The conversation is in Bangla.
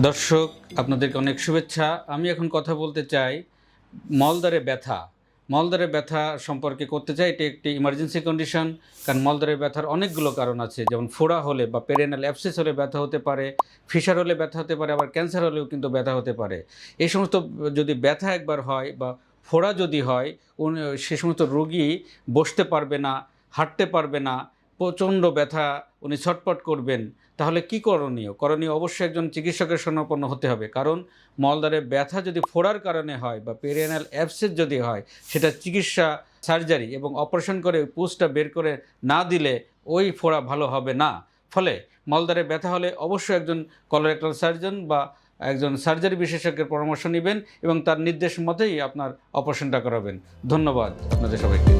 দর্শক, আপনাদেরকে অনেক শুভেচ্ছা। আমি এখন কথা বলতে চাই মলদারে ব্যথা। মলদারে ব্যথা সম্পর্কে করতে চাই, এটি একটি ইমার্জেন্সি কন্ডিশন কারণ মলদারে ব্যথার অনেকগুলো কারণ আছে। যেমন ফোড়া হলে বা পেরেনাল অ্যাপসিস হলে ব্যথা হতে পারে, ফিশার হলে ব্যথা হতে পারে, আবার ক্যান্সার হলেও কিন্তু ব্যথা হতে পারে। এই সমস্ত যদি ব্যথা একবার হয় বা ফোড়া যদি হয় সে সমস্ত রোগী বসতে পারবে না, হাঁটতে পারবে না প্রচণ্ড ব্যথা উনি ছটপট করবেন। তাহলে কি করণীয়? করণীয় অবশ্যই একজন চিকিৎসকের শরণাপন্ন হতে হবে। কারণ মলদারে ব্যথা যদি ফোড়ার কারণে হয় বা পেরিয়ানাল অ্যাবসেস যদি হয়, সেটা চিকিৎসা, সার্জারি এবং অপারেশন করে পুসটা বের করে না দিলে ওই ফোড়া ভালো হবে না। ফলে মলদ্বারে ব্যথা হলে অবশ্যই একজন কলোরেক্টাল সার্জন বা একজন সার্জারি বিশেষজ্ঞের পরামর্শ নেবেন এবং তার নির্দেশ মতেই আপনার অপারেশনটা করাবেন। ধন্যবাদ আপনাদের সবাইকে।